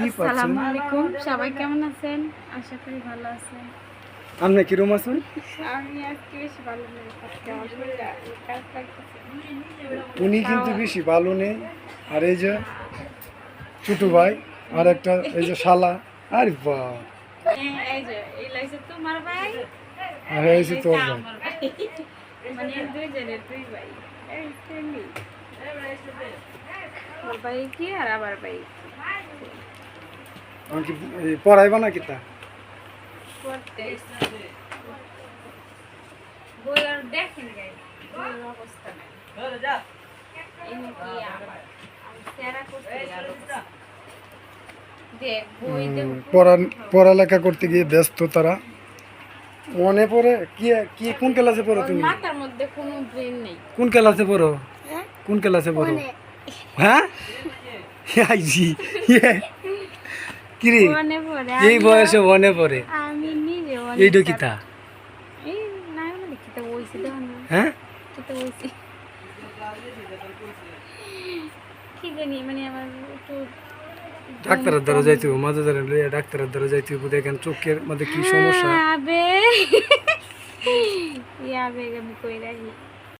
দেখতেই পাচ্ছেন আসসালামু আলাইকুম সবাই কেমন আছেন? আশা করি ভালো আছেন। আপনি কিরম আছেন? আমি আজকে বেশি ভালো নেই উনি কিন্তু বেশি ভালো নেই। আর এই যে ছোট ভাই আর একটা এই যে শালা। আর বা এই এই যে এই লাগছে তোমার ভাই। আর এই যে তোর ভাই। মানে দুই জনের দুই ভাই। এই সেমি আমার ভাই কি আর আমার ভাই কি পড়াইবা না কিতা পড়ালেখা করতে গিয়ে ব্যস্ত তারা। মনে পড়ে? কি কি কোন ক্লাসে পড়ো তুমি? মাথার মধ্যে কোনো ব্রেন নেই। কোন ক্লাসে পড়ো? কোন ক্লাসে পড়ো? হ্যাঁ? আইজি কিরে এই বয়সে মনে পড়ে? এই না কিতা বইছি দেখুন হ্যাঁ? মানে আমার ডাক্তারের দ্বারা যাইতে হবে মাঝে লইয়া ডাক্তারের দ্বারা যাইতে হবে দেখেন চোখের মধ্যে কি সমস্যা? আবে ইয়াবে আমি কই রাখি